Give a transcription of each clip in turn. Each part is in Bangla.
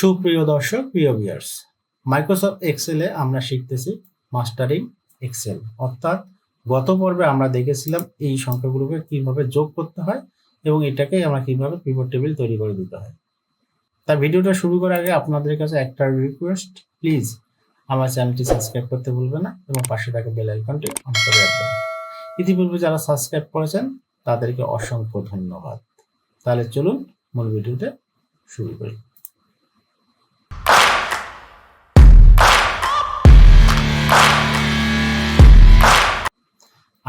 সুপ্রিয় দর্শক, প্রিয় ভিউয়ার্স মাইক্রোসফট এক্সেলে আমরা শিখতেছি মাস্টারিং এক্সেল অর্থাৎ গত পর্বে আমরা দেখেছিলাম এই সংখ্যাগুলোকে কীভাবে যোগ করতে হয় এবং এটাকে আমরা কীভাবে পিভট টেবিল তৈরি করে দিতে হয়। তা ভিডিওটা শুরু করার আগে আপনাদের কাছে একটা রিকোয়েস্ট প্লিজ আমার চ্যানেলটি সাবস্ক্রাইব করতে ভুলবেন না এবং পাশে থাকা বেল আইকনটি অন করে রাখবেন। ইতিপূর্বে যারা সাবস্ক্রাইব করেছেন, তাদেরকে অসংখ্য ধন্যবাদ। তাহলে চলুন মূল ভিডিওতে শুরু করি।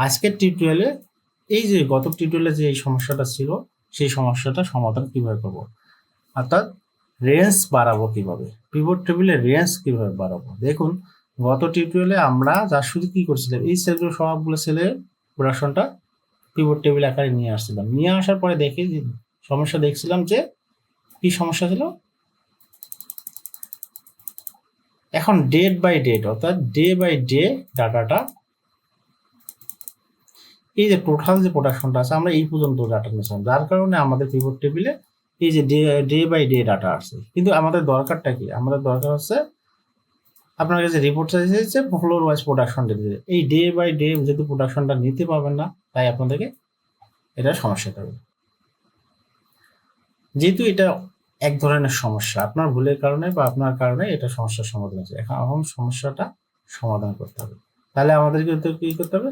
আজকের টিউটোরিয়ালে এই যে গত টিউটোরিয়ালে যে এই সমস্যাটা ছিল, সেই সমস্যাটা সমাধান কীভাবে করব? অর্থাৎ রেঞ্জ বাড়াবো কীভাবে? পিভট টেবিলের রেঞ্জ কীভাবে বাড়াবো? দেখুন, গত টিউটোরিয়ালে আমরা যা শুধু কি করছিলাম, এই সেলগুলো সবগুলো সেলে প্রোডাকশনটা পিভট টেবিল আকারে নিয়ে আসছিলাম। নিয়ে আসার পরে দেখি যে সমস্যা দেখছিলাম যে কি সমস্যা ছিল? এখন ডেট বাই ডেট অর্থাৎ ডে বাই ডে ডাটাটা এই যে টোটাল যে প্রোডাকশনটা আছে, আমরা এই পর্যন্ত ডাটা নিয়েছিলাম যার কারণে আমাদের পিভট টেবিলে এই যে day day by day data আসছে কিন্তু আমাদের দরকারটা কি? আমাদের দরকার হচ্ছে আপনার কাছে রিপোর্ট চাইছে ফ্লোর ওয়াইজ প্রোডাকশন দিতে। এই ডে বাই ডে যেহেতু প্রোডাকশনটা নিতে পারবেন না, তাই আপনাদেরকে এটা সমস্যা হবে যেহেতু এটা এক ধরনের সমস্যা, আপনার ভুলের কারণে বা আপনার কারণে এটা সমস্যার সমাধান হচ্ছে এখন এখন সমস্যাটা সমাধান করতে হবে। তাহলে আমাদেরকে তো কি করতে হবে?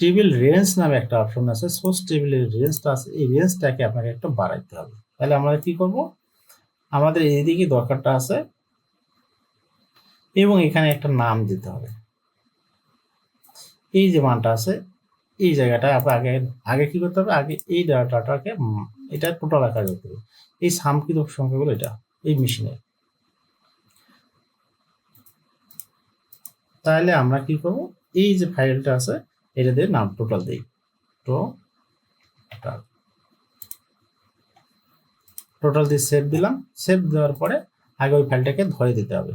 টেবিল রেঞ্জ নামে একটা অপশন আছে। সোর্স টেবিলের রেঞ্জটা আছে। এই রেঞ্জটাকে আপনাকে একটু বাড়াইতে হবে। তাহলে আমরা কি করব? আমাদের এইদিকে দরকারটা আছে এবং এখানে একটা নাম দিতে হবে। এই যে মানটা আছে, এই জায়গাটা আগে আগে কি করতে হবে? আগে এই ডাটাটাকে এটা টোটাল আকারে করতে হবে। এই সামকৃত সংখ্যাগুলো এটা? এই মেশিনে তাহলে আমরা কি করব? এই যে ফাইলটা আছে এটা দিয়ে নাম টোটাল দিই। টোটাল টোটাল দিয়ে সেভ দিলাম। সেভ দেওয়ার পরে আগে ওই ফাইলটাকে ধরে দিতে হবে।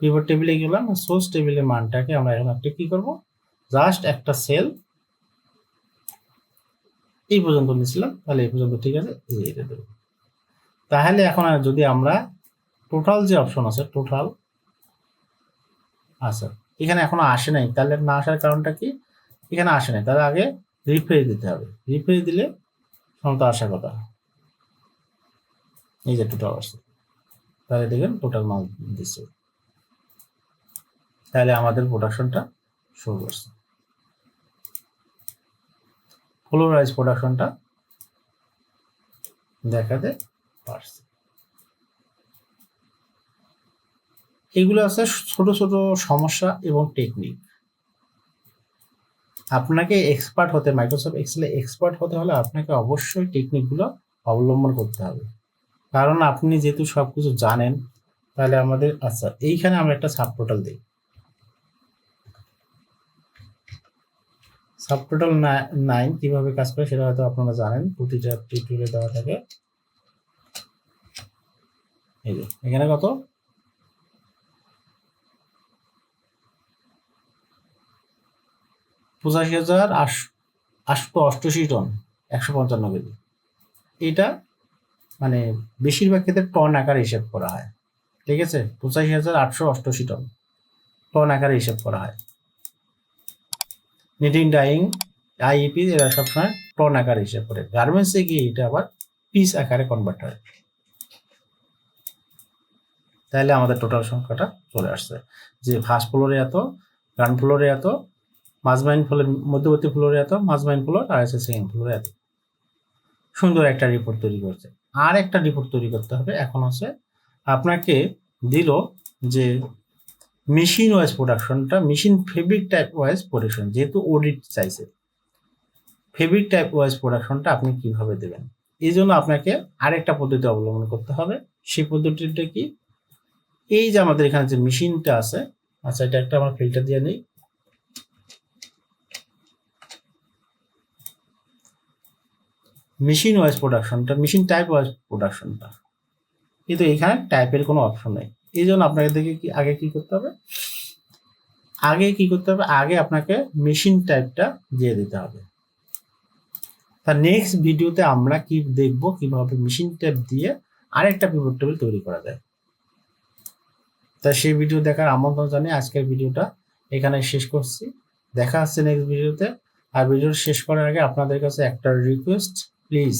পিভট টেবিলে গেলাম সোর্স টেবিলের মানটাকে আমরা এখন একটা কি করব? জাস্ট একটা সেল এই পর্যন্ত নিয়েছিলাম, তাহলে এই পর্যন্ত ঠিক আছে এটা দেবো। তাহলে এখন আর যদি আমরা টোটাল যে অপশন আছে টোটাল আচ্ছা এখানে এখনও আসে নাই। তাহলে না আসার কারণটা কি? এখানে আসে নাই। তাহলে আগে রিফ্রেশ দিতে হবে। রিফ্রেশ দিলে সমত আসার কথা এই যে টোটাল আসছে। তাহলে দেখবেন টোটাল মাল দিচ্ছে। তাহলে আমাদের প্রোডাকশনটা শুরু করছে। ফ্লোরাইজ প্রোডাকশনটা দেখাতে পারছে। এগুলো আছে ছোট ছোট সমস্যা এবং টেকনিক আপনাকে এক্সপার্ট হতে মাইক্রোসফট এক্সেলে এক্সপার্ট হতে হলে আপনাকে অবশ্যই টেকনিকগুলো অবলম্বন করতে হবে। কারণ আপনি যেহেতু সব কিছু জানেন, তাহলে আমাদের আচ্ছা এইখানে আমরা একটা সাব টোটাল দিই। সাব টোটাল নাইন কীভাবে কাজ করে সেটা হয়তো আপনারা জানেন, প্রতিটা টিউটোরিয়ালে দেওয়া থাকে। এই যে, এখানে কত? পঁচাশি হাজার আটশো অষ্টআশি টন, একশো পঞ্চান্ন কেজি। এটা মানে বেশিরভাগ ক্ষেত্রে টন আকারে হিসেব করা হয়। ঠিক আছে? পঁচাশি হাজার আটশো অষ্টআশি টন টন আকারে হিসেব করা হয়। নিটিং ডাইং আইইপি এরা সবসময় টন আকারে হিসেব করে। গার্মেন্টসে গিয়ে এটা আবার পিস আকারে কনভার্ট হয়। তাহলে আমাদের টোটাল সংখ্যাটা চলে আসছে। যে ফার্স্ট ফ্লোরে এত গ্রাউন্ড ফ্লোরে এত মাঝমাইন ফ্লোর মধ্যবর্তী ফ্লোরে এত মাঝমাইন ফ্লোর আর আছে সেকেন্ড ফ্লোরে এত। সুন্দর একটা রিপোর্ট তৈরি করছে। আর একটা রিপোর্ট তৈরি করতে হবে, এখন হচ্ছে আপনাকে দিল যে machine wise প্রোডাকশনটা machine fabric type wise production যেহেতু অডিট চাইছে। ফেব্রিক টাইপ ওয়াইজ প্রোডাকশনটা আপনি কীভাবে দেবেন? এই জন্য আপনাকে আরেকটা পদ্ধতি অবলম্বন করতে হবে। সেই পদ্ধতিটা কি? এই যে আমাদের এখানে যে মেশিনটা আছে আচ্ছা এটা একটা আমার ফিল্টার দিয়ে নিই। মেশিন ওয়াইজ প্রোডাকশনটা মেশিন টাইপ ওয়াইজ প্রোডাকশনটা কিন্তু এখানে টাইপের কোনো অপশন নেই। এই জন্য আপনাকে দেখে কি, আগে কি করতে হবে? আগে কি করতে হবে? আগে আপনাকে মেশিন টাইপটা দিয়ে দিতে হবে। তা নেক্সট ভিডিওতে আমরা কি দেখব, কীভাবে মেশিন টাইপ দিয়ে আরেকটা পিভট টেবিল তৈরি করা যায়। তা সেই ভিডিও দেখার আমন্ত্রণ জানিয়ে আজকের ভিডিওটা এখানে শেষ করছি। দেখা হচ্ছে নেক্সট ভিডিওতে আর ভিডিও শেষ করার আগে আপনাদের কাছে একটা রিকোয়েস্ট প্লিজ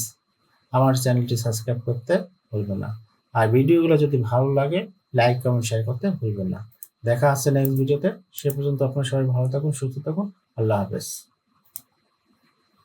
আমার চ্যানেলটি সাবস্ক্রাইব করতে ভুলবেন না। আর ভিডিওগুলো যদি ভালো লাগে, লাইক, কমেন্ট শেয়ার করতে ভুলবেন না। দেখা হচ্ছে নেক্সট ভিডিওতে সে পর্যন্ত আপনার সবাই ভালো থাকুন, সুস্থ থাকুন। আল্লাহ হাফেজ।